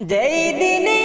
যেই দিনে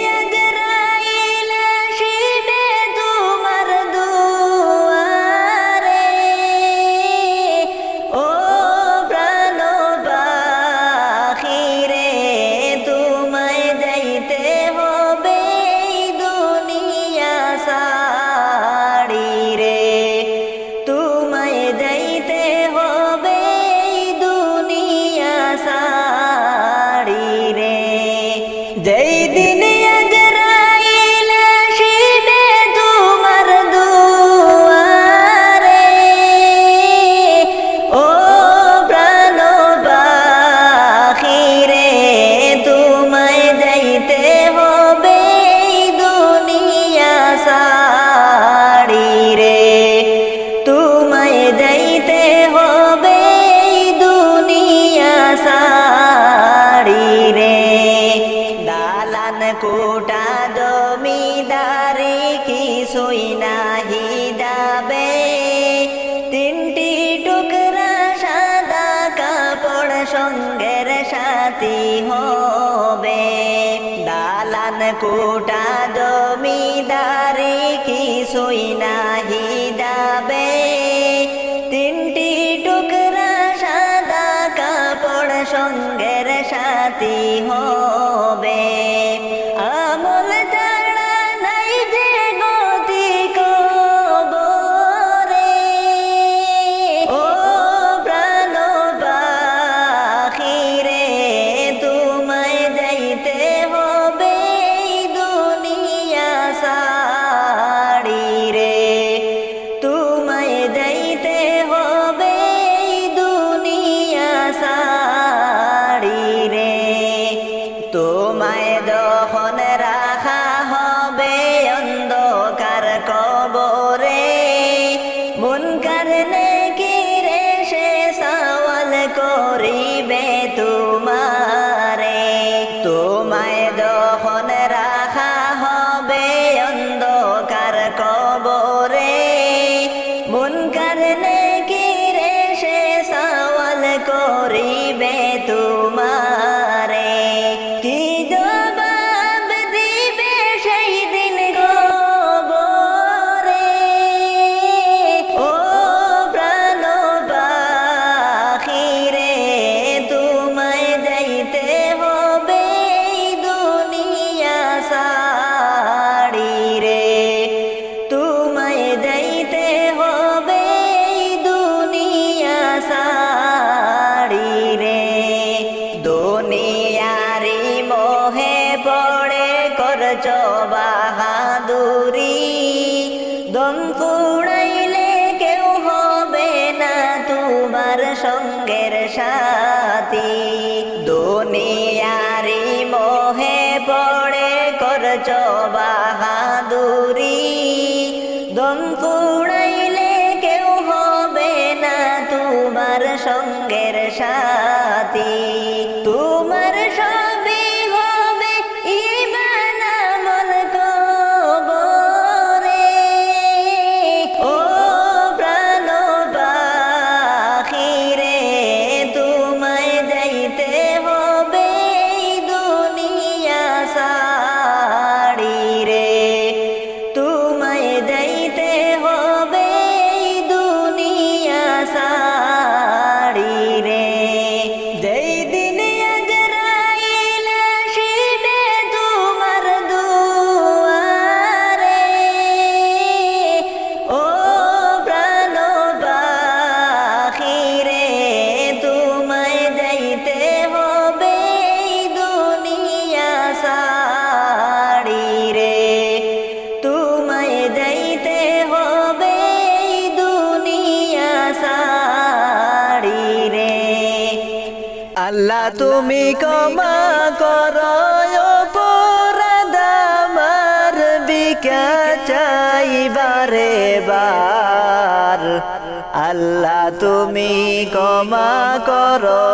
আল্লাহ, তুমি কমা করো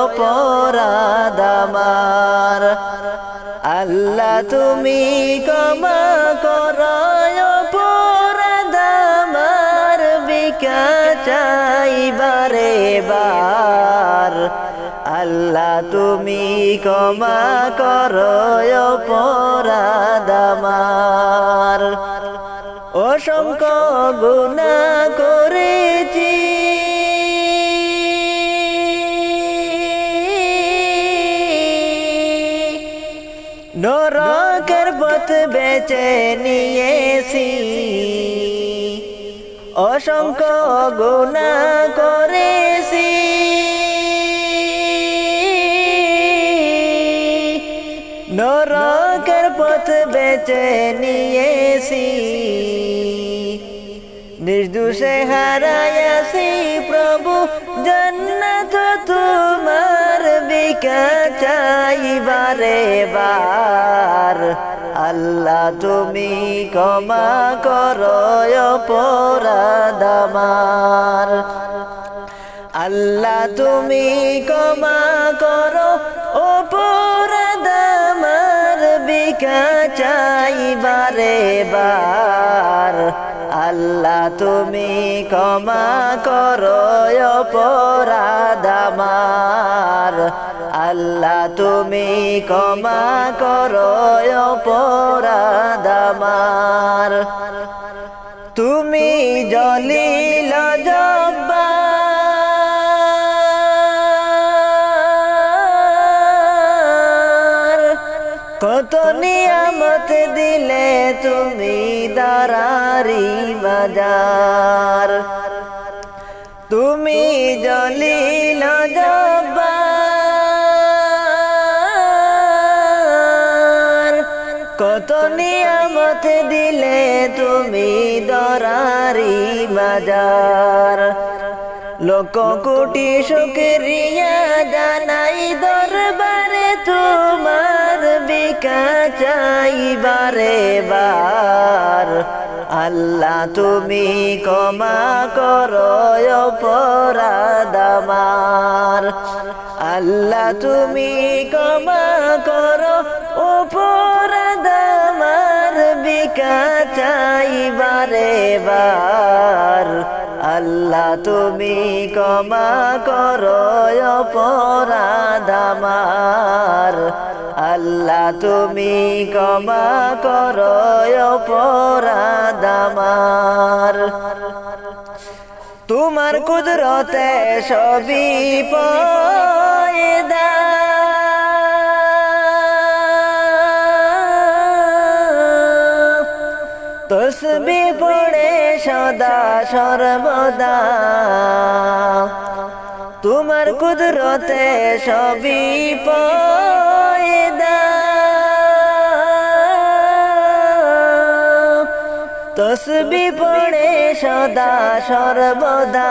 অপরাধ আল্লাহ, তুমি কমা করো অপরাধ বিকা চাইবারে বার আল্লাহ, তুমি কমা করো অপরাধ অসংখ্য গুণা করেছি। নরকের পথ বেছে নিয়েছি। অসংখ্য গুণা করেছি। নরকের পথ বেছে নিয়েছি। নির্দোষে হারায়াছি প্রভু জন্নত তোমার বিকা চাইবারে বার। আল্লাহ তুমি ক্ষমা করো অপরাধ আমার। আল্লাহ তুমি ক্ষমা করো অপরাধ আমার বিকা চাইবারে বার। আল্লাহ তুমি ক্ষমা করো অপরাধ আল্লাহ তুমি ক্ষমা করো অপরাধ তুমি জলিল জব্বার কত নিয়ামত দিলে তুমি দারারি বাজার? তুমি জলিল জব্বার। কত নিয়ামত দিলে তুমি দরারি বাজার? লোক কোটি শুক্রিয়া জানাই দরবারে। বিকা চাইবারে বার আল্লাহ, তুমি ক্ষমা করো অপরাধ আমার। আল্লাহ, তুমি ক্ষমা করো অপরাধ আমার। বিকা চাইবারে বার আল্লাহ, তুমি ক্ষমা করো অপরাধ আমার। আল্লাহ, তুমি ক্ষমা করো অপরাধ তোমার কুদরতে সবই পয়দা তসবি পড়ে সদা সর্বদা। তোমার কুদরতে সবই পয়দা তসবি পড়ে সদা সর্বদা।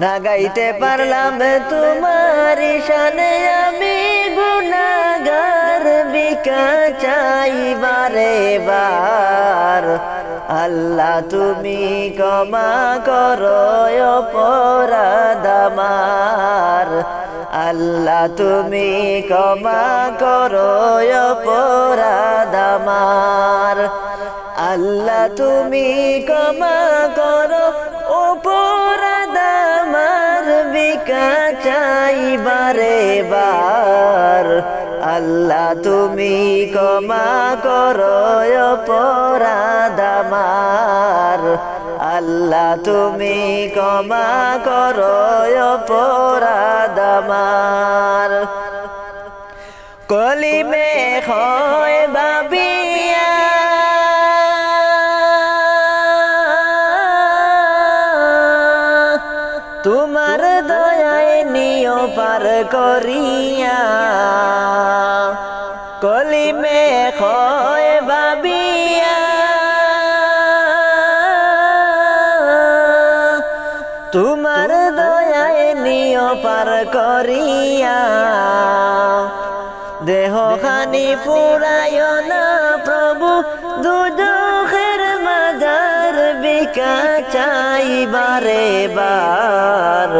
না গাইতে পারলাম তোমার শানে আমি গুনাগার বিকা চাইবারে বার আল্লাহ তুমি ক্ষমা করো অপরাধ আল্লাহ তুমি ক্ষমা করো অপরাধ আল্লাহ তুমি ক্ষমা করো, অপরাধ বিকা চাইবারে বার আল্লাহ তুমি ক্ষমা করো, অপরাধ আমার। আল্লাহ তুমি ক্ষমা করো, অপরাধ আমার। কলিমে হয় বাবিয়া করিয়া। কলিমে হয় বাবিয়া তোমার দয়ায় নিয় পার করিয়া। দেহ খানি পুরায় না প্রভু দুজখের মাজার বিকা চাইবারে বার।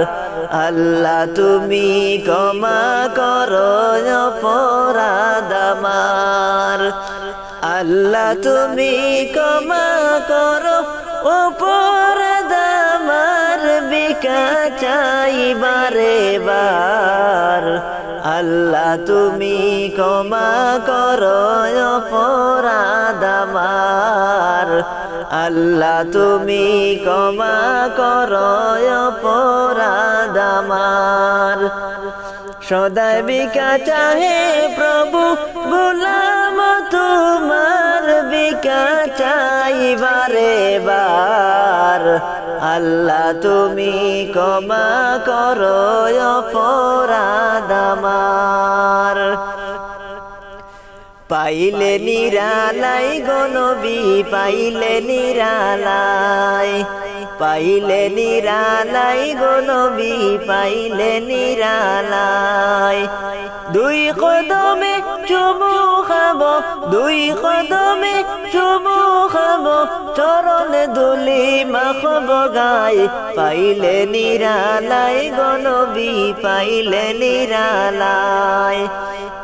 আল্লাহ, তুমি ক্ষমা করো অপরাধ আল্লাহ, তুমি ক্ষমা করো অপরাধ বিকা চাই বারে আল্লাহ, তুমি ক্ষমা করো অপরাধ আল্লাহ, তুমি ক্ষমা করো অপরাধ সদাই বিকা চাহে প্রভু, গোলাম তোমার বিকা চাই বারে আল্লাহ তুমি ক্ষমা করো, অপরাধ আমার। পাইলে নিরালাই গনবি পাইলে নিরালাই। পাইলে নিরালাই গনবি পাইলে নিরালাই। দুই কদমে চুমু খাব, দুই কদমে চুমু খাব, চরণ দুলি মাখব গাই। পাইলে নিরালাই গনবি পাইলে নিরালাই।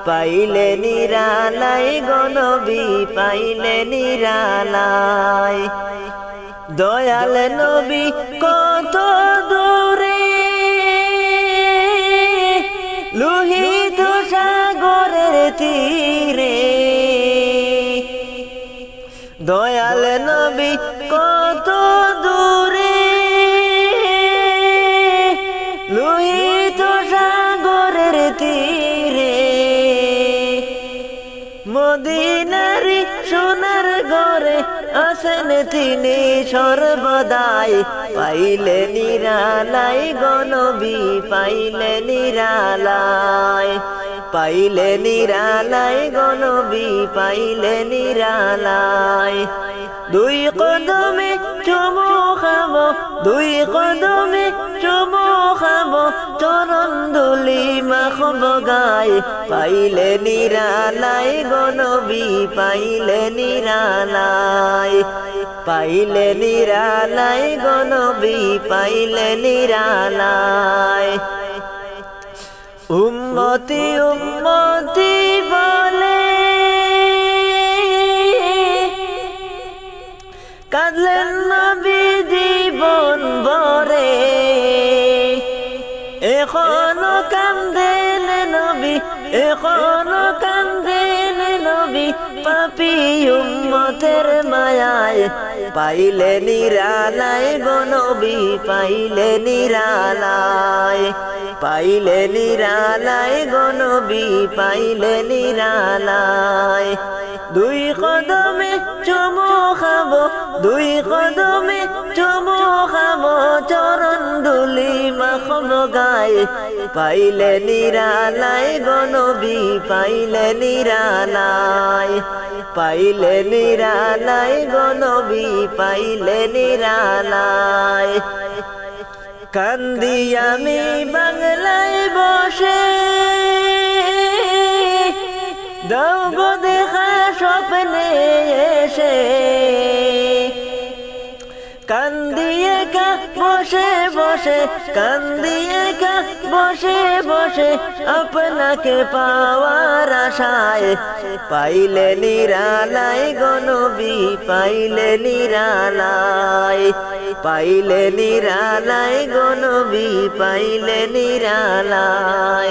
পাইলে নিরালাই গনবি পাইলে নিরালাই। দয়াল নবী আসেন তিনি সর্বদাই পাইলে নিরালাই, গণবি পাইলে নিরালাই। পাইলে নিরালাই গনবি পাইলে নিরালাই। দুই কদমে চুমু খাব দুই কদমে চুমু খাব, চরণ দুলি মাখব গাই পাইলে নিরালাই গনবি পাইলে নিরালাই পাইলে নিরালাই গনবি পাইলে নিরালাই উম্মতি উম্মতি বলে, কাঁদলেন নবী জীবন বরে এখনও কান্দেন নবী, এখনও কান্দেন নবী, পাপি উম্মতের মায়ায়। পাইলে নিরালায় গনবী পাইলে নিরালায়। পাইলে নিরালায় গনবী পাইলে নিরালায়। দুই কদমে চুমু খাব, দুই কদমে চুমু খাব, চরণ দুলি মাখব গায়। পাইলে নিরালায় গনবী পাইলে নিরালায়। পাইলে নিরালায় গনবী পাইলে নিরালায়। কান্দি আমি বাংলায় বসে। দাও গো দেখা স্বপ্নে এসে কান্দিয়ে কা বসে বসে, কান্দিয়ে কা বসে বসে, আপনাকে পাওয়ার আশায়। পাইলে নিরালাই গনবি পাইলে নিরালাই। পাইলে নিরালাই গনবি পাইলে নিরালাই।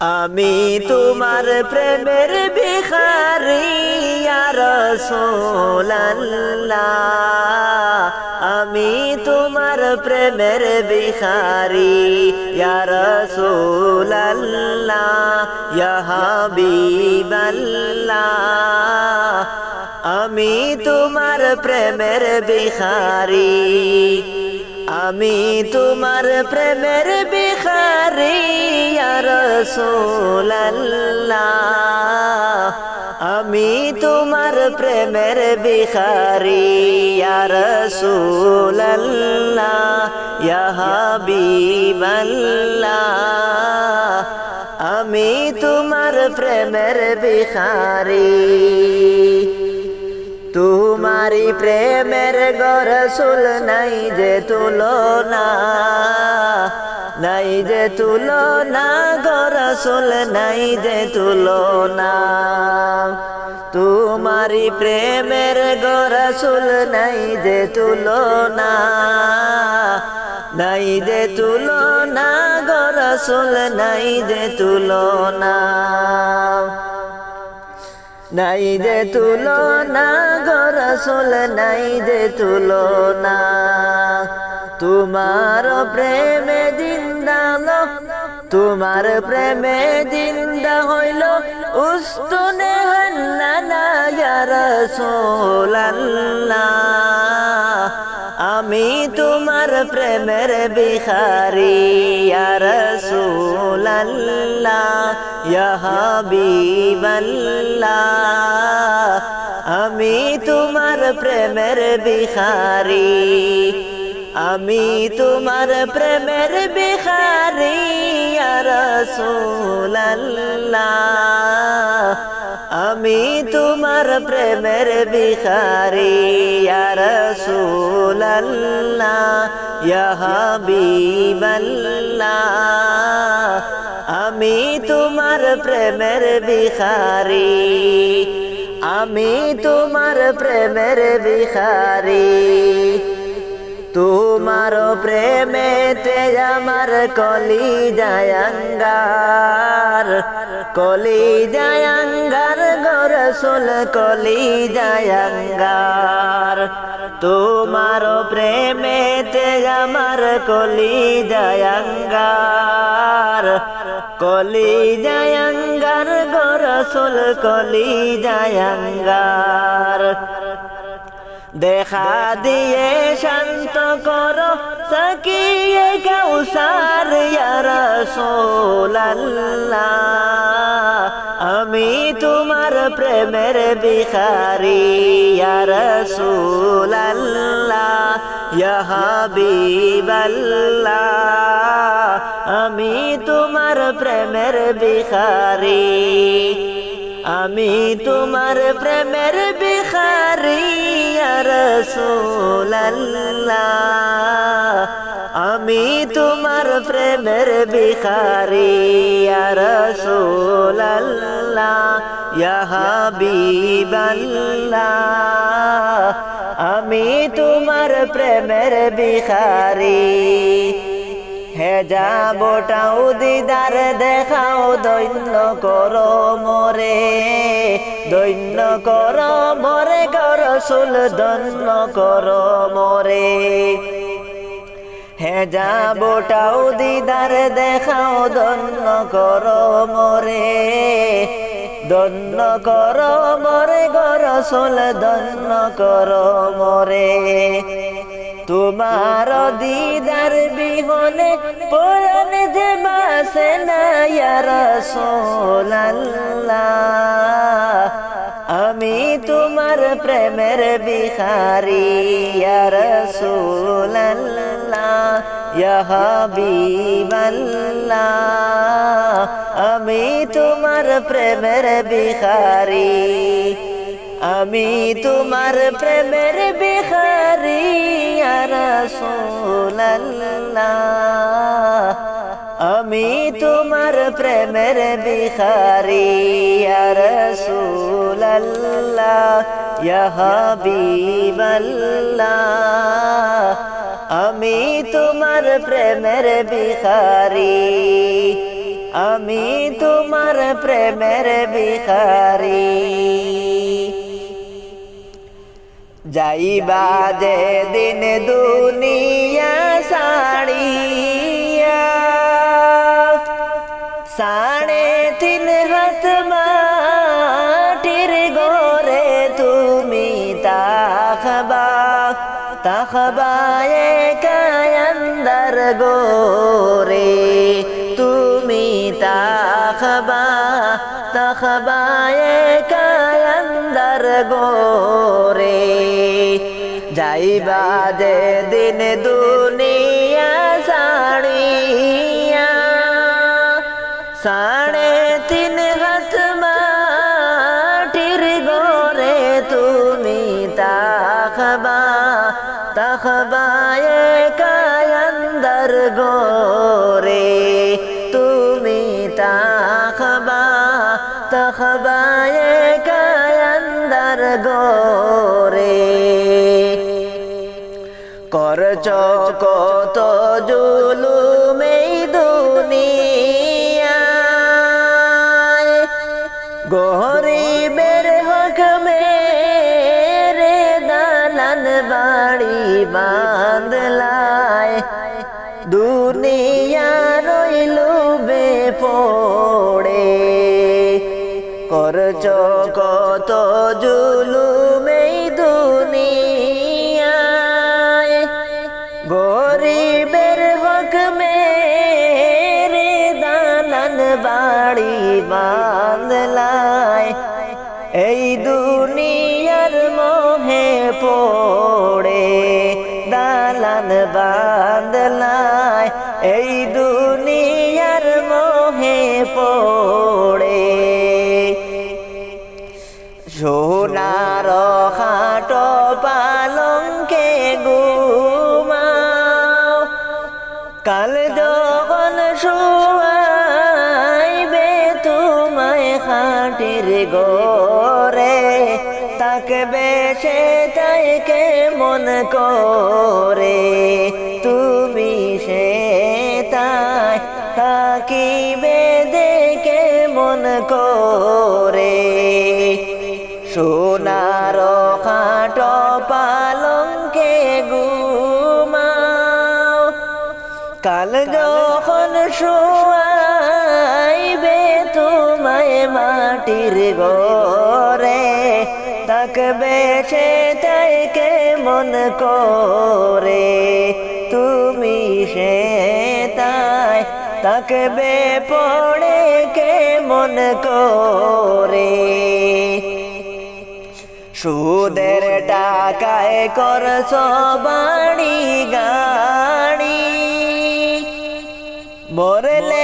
আমি তোমার প্রেমের ভিখারি রসোল্লাহ আমি তোমার প্রেমের ভিখারি রসোল্লাহ হাবিবাল্লাহ আমি তোমার প্রেমের ভিখারি আমি তোমার প্রেমের ভিখারি রসোল্লাহ আমি তোমার প্রেমের ভিখারি রসোল্লাহ হাবিবাল্লাহ আমি তোমার প্রেমের বিখারি তোমারি প্রেমের গরসুল নাই যে তুলনা নাই যে তুলনা গরসুল নাই যে তুলনা তোমারি প্রেমের গরসুল নাই যে তুলনা নাই যে তুলনা গরসুল নাই যে তুলনা নাই যে তুলনা গরসুল নাই যে তুলনা তোমার প্রেমে জিন্দালো তোমার প্রেমে জিন্দা হইল উস্তুনে হান্নানা ইয়া রাসূলাল্লাহ। আমি তোমার প্রেমের বিখারি ইয়া রাসূলাল্লাহ, ইয়া হাবিবাল্লাহ। আমি তোমার প্রেমের বিখারি আমি তোমার প্রেমের বিখারি ইয়া রাসূলাল্লাহ। আমি তোমার প্রেমের ইয়া হাবিবাল্লাহ। আমি তোমার প্রেমের বিখারি আমি তোমার প্রেমের বিখারি তোমার প্রেমেতে আমার কলি জায়াঙ্গার কলি জায়াঙ্গার গরসুল কলি জায়াঙ্গার তোমার প্রেমেতে আমার কলি জায়াঙ্গার কলি জায়াঙ্গার গরসুল কলি জায়াঙ্গার দেখা দিয়ে শান্ত করো সকিয়ে কৌসার রসোল্লাহ আমি তোমার প্রেমের বিখারি রসোল্লাহ হাবিবাল্লাহ আমি তোমার প্রেমের বিখারি আমি তোমার প্রেমের বিখারি রসোল্লাহ আমি তোমার প্রেমের বিখারি রসোল্লাহ হাবিবাল্লাহ, আমি তোমার প্রেমের বিখারি হে যাবটাও দিদার, দেখাও দৈন্য করো মরে। দৈন্য কর মরে কর সুল দন্য কর মরে হে যাবটাও দিদার দেখাও দন্য কর মরে দন্য কর মরে গর সুল দন্য কর মরে তোমার দিদার বিহনে পরাণ যে বাসে না রসোল্লাহ আমি তোমার প্রেমের বিহারি রসোল্লাহ হাবিবাল্লাহ। আমি তোমার প্রেমের বিহারি আমি তোমার প্রেমের বিহারি রসোল্লাহ আমি তোমার প্রেমের বিহারি রসোল্লাহ হাবিবাল্লাহ আমি তোমার প্রেমের বিহারি আমি তোমার প্রেমের বিহারি যাইবা যে দিন দুনিয়া সাড়িয়া সাড়ে তিন হাত মাটির গোরে তুমি তাখবা তাখবায়ে কায়ন্দর গোরে তুমি তাখবা তখবায়ে কায়ন্দর গোরে যাইবা যে দিন দুনিয়া করচ কত জুলুমেই দুনিয়ায় গরিবের হক মেরে দালান বাড়ি বাঁধলায় বেশে তাইকে মন করে? করে তুমি সে তাই তাকবে পড়ে কে মন করে? সুদের টাকায় করছ বাড়ি গাড়ি, মরলে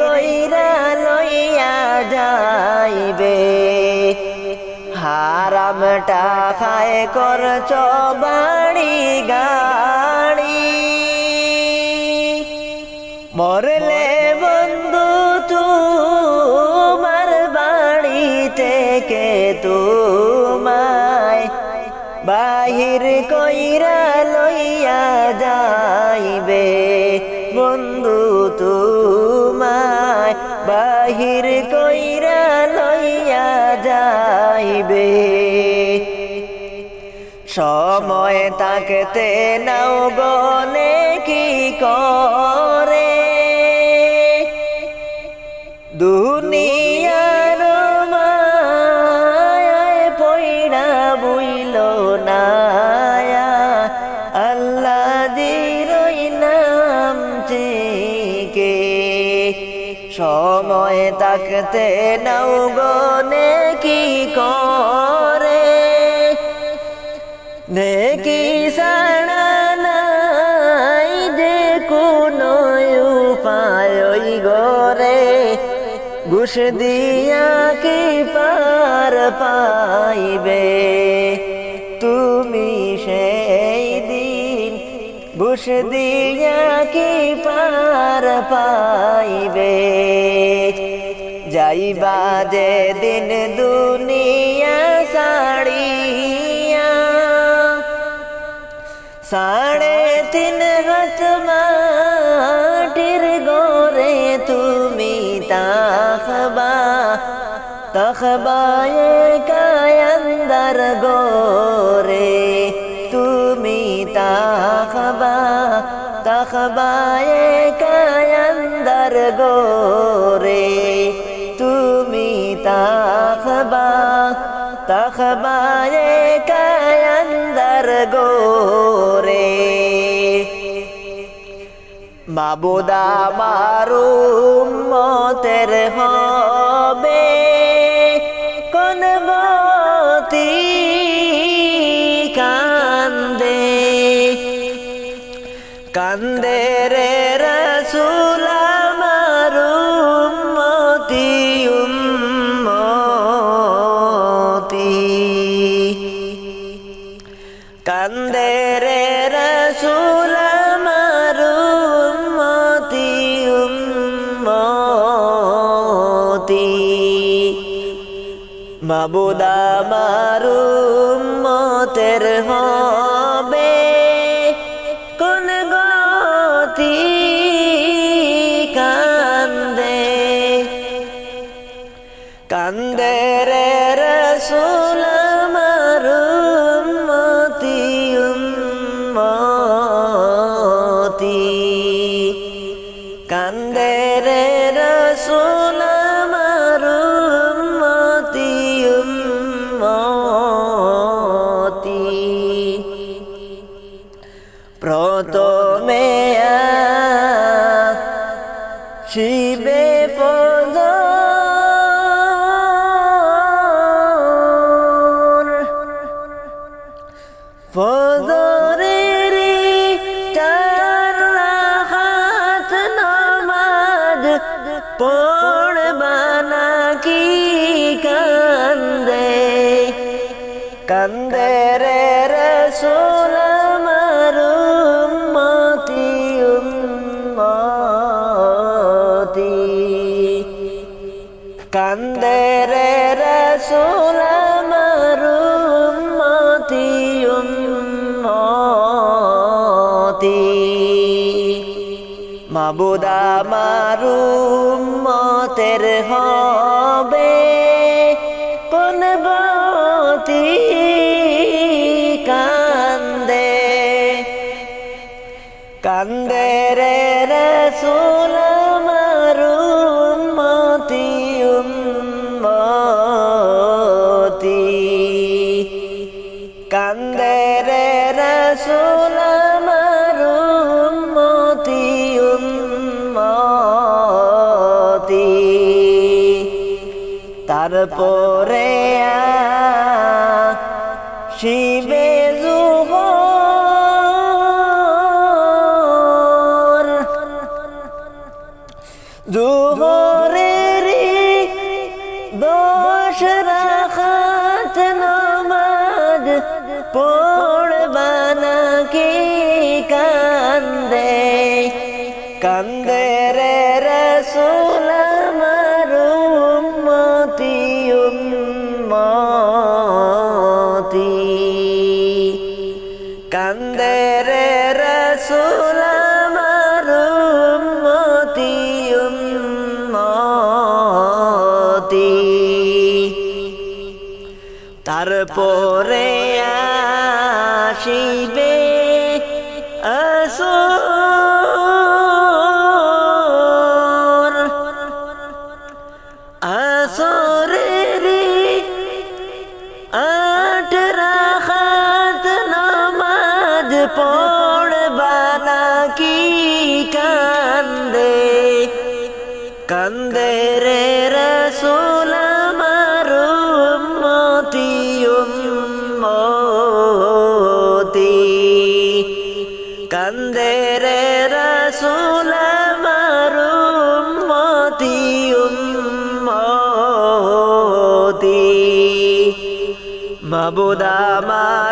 কইরা লইয়া যাইবে। হারামটা খায় করছ বাড়ি গাড়ি বন্ধু তোমায় বাহির কইরা লইয়া যাইবে। সময় তাকতে নাও গনে কি করে। দুনিয়ার তাকতে নাও গনে কি করে। নেকি সাড়া নাই যে কোনো উপায় ওই গরে ঘুষ দিয়া কি পার পাইবে? তুমি সেই দিন ঘুষ দিয়া কি পার পাইবে? যাইবা যে দিন দুনিয়া সাড়িয়া সাড়ে তিন হাত মাটির গোরে তুমি তাখবা তখবায় কায়ন্দর গোরে তুমি তাখবা তখবায় কায়ন্দর গোরে তাখবা তখবায় গো রে মাবুদা মারুম মতের হবে। মাবুদা মারুম মতের হবে। কোন গতি কান্দে। কান্দে রে রসুল মারুম মতি মতি কান্দে রে রসুল মাবুদা মারুম মতের হবে। তো কান্দে রে রসুল আমার উম্মতি উম্মতি কান্দে রে রসুল আমার উম্মতি উম্মতি মাবুদ আমার